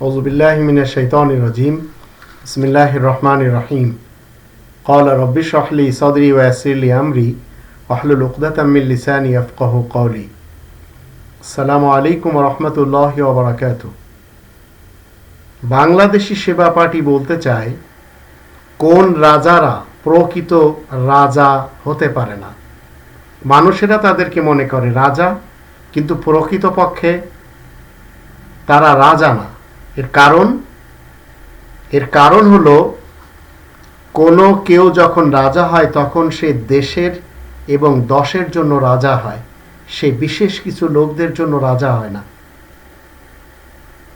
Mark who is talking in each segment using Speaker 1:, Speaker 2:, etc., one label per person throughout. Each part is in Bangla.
Speaker 1: أعوذ بالله من الشيطان الرجيم بسم الله الرحمن الرحيم قال رب اشرح لي صدري ويسر لي أمري واحلل عقدة من لساني يفقه قولي السلام عليكم ورحمة الله وبركاته বাংলাদেশি সেবা পার্টি বলতে চায় কোন রাজারা প্রকৃত রাজা হতে পারে না মানুষেরা তাদেরকে মনে করে রাজা কিন্তু প্রকৃতপক্ষে তারা রাজা না এর কারণ? এর কারণ হলো, কোনো কেউ যখন রাজা হয়, তখন সে দেশের এবং দশের জন্য রাজা হয়। সে বিশেষ কিছু লোকদের জন্য রাজা হয় না।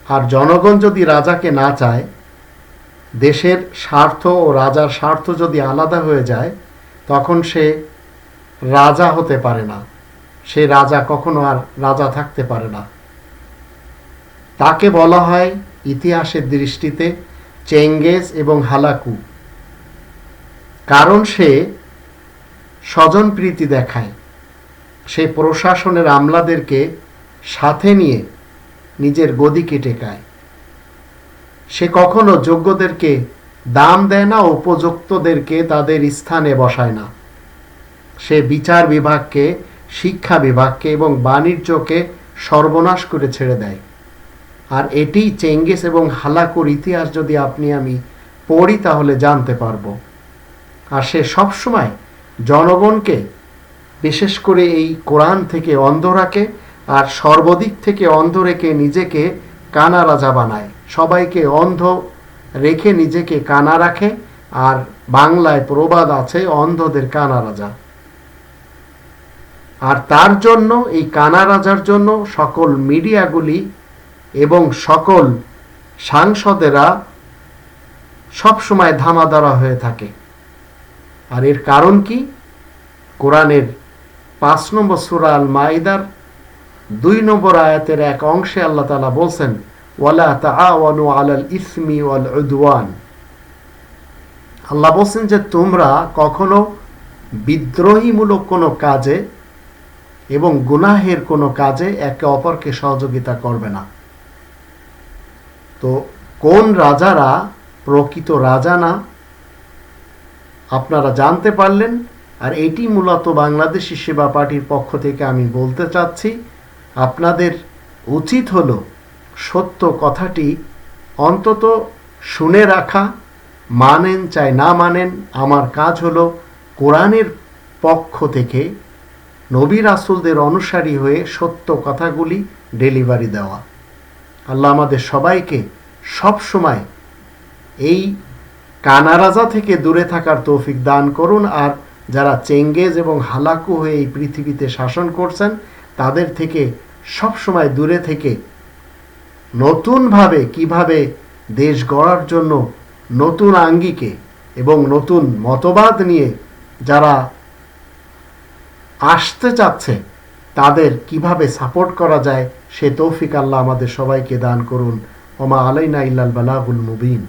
Speaker 1: আর জনগণ যদি রাজাকে না চায়, দেশের স্বার্থ ও রাজার স্বার্থ যদি আলাদা হয়ে যায়, তখন সে রাজা হতে পারে না। সে রাজা কখনো আর রাজা থাকতে পারে না। তাকে বলা হয় ইতিহাসের দৃষ্টিতে চেঙ্গেজ এবং হালাকু। কারণ সে স্বজনপ্রীতি দেখায়। সে প্রশাসনের আমলাদেরকে সাথে নিয়ে নিজের গদিকে টেকায় সে কখনো যোগ্যদেরকে দাম দেয় না, উপযুক্তদেরকে তাদের স্থানে বসায় না। সে বিচার বিভাগকে, শিক্ষা বিভাগকে এবং বাণিজ্যকে সর্বনাশ করে ছেড়ে দেয়। আর এটি চেঙ্গিস এবং হালাকুর ইতিহাস যদি আপনি আমি পড়ি, তাহলে জানতে পারব। আর সে সবসময় জনগণকে, বিশেষ করে এই কোরআন থেকে অন্ধ রাখে আর সর্বদিক থেকে অন্ধ রেখে নিজেকে কানা রাজা বানায়। সবাইকে অন্ধ রেখে নিজেকে কানা রাখে আর বাংলায় প্রবাদ আছে, অন্ধদের কানা রাজা। আর তার জন্য, এই কানা রাজার জন্য সকল মিডিয়াগুলি এবং সকল সাংসদেরা সবসময় ধামাদারা হয়ে থাকে। আর এর কারণ কি? কোরআনের পাঁচ নম্বর সুরা আল মাইদার দুই নম্বর আয়াতের এক অংশে আল্লাহ তালা বলছেন, ওয়ালা তাআওয়ানু আলাল ইসমি ওয়াল উদওয়ান। আল্লাহ বলছেন যে, তোমরা কখনো বিদ্রোহীমূলক কোনো কাজে এবং গুনাহের কোনো কাজে একে অপরকে সহযোগিতা করবে না। তো কোন রাজারা প্রকৃত রাজা না? আপনারা জানতে পারলেন, আর এটি মূলত বাংলাদেশি সেবা পার্টির পক্ষ থেকে আমি বলতে চাচ্ছি, আপনাদের উচিত হলো সত্য কথাটি অন্তত শুনে রাখা, মানেন চাই না মানেন, আমার কাজ হলো কোরআনের পক্ষ থেকে নবী রাসুলদের অনুসারী হয়ে সত্য কথাগুলি ডেলিভারি দেওয়া। আল্লাহ আমাদের সবাইকে সব সময় এই কানারাজা থেকে দূরে থাকার তৌফিক দান করুন, আর যারা চেঙ্গেজ এবং হালাকু হয়ে এই পৃথিবীতে শাসন করছেন, তাদের থেকে সব সময় দূরে থেকে নতুনভাবে কীভাবে দেশ গড়ার জন্য নতুন আঙ্গিকে এবং নতুন মতবাদ নিয়ে যারা আসতে চাচ্ছে তাদের কীভাবে সাপোর্ট করা যায়, সে তৌফিক আল্লাহ আমাদের সবাইকে দান করুন। ওমা আলাইনা ইল্লাল বালাগুল মুবিন।